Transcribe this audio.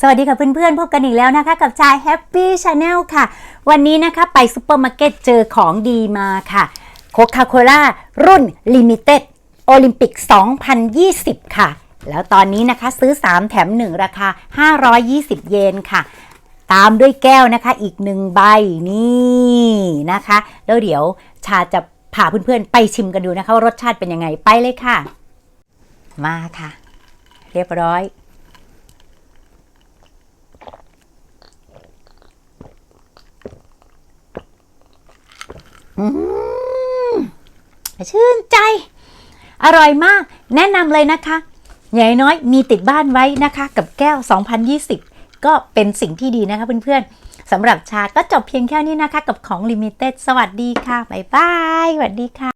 สวัสดีค่ะเพื่อนๆพบกันอีกแล้วนะคะ กับชาย Happy Channel ค่ะ วันนี้นะคะไปซูเปอร์มาร์เก็ตเจอของดีมาค่ะโคคาโคล่ารุ่น Limited Olympic 2020 ค่ะ แล้วตอนนี้นะคะซื้อ 3 แถม 1 ราคา 520 เยนค่ะ ตามด้วยแก้วนะคะอีกหนึ่งใบนี่นะคะ แล้วเดี๋ยวชาจะพาเพื่อนๆ ไปชิมกันดูนะคะว่ารสชาติเป็นยังไงไปเลยค่ะ มาค่ะ เรียบร้อย ชื่นใจ อร่อยมาก แนะนำเลยนะคะใหญ่น้อยมีติดบ้านไว้นะคะ กับแก้ว 2020 ก็เป็นสิ่งที่ดีนะคะเพื่อนๆสำหรับชาก็จบเพียงแค่นี้นะคะ กับของลิมิเต็ดสวัสดีค่ะ บ๊ายบาย สวัสดีค่ะ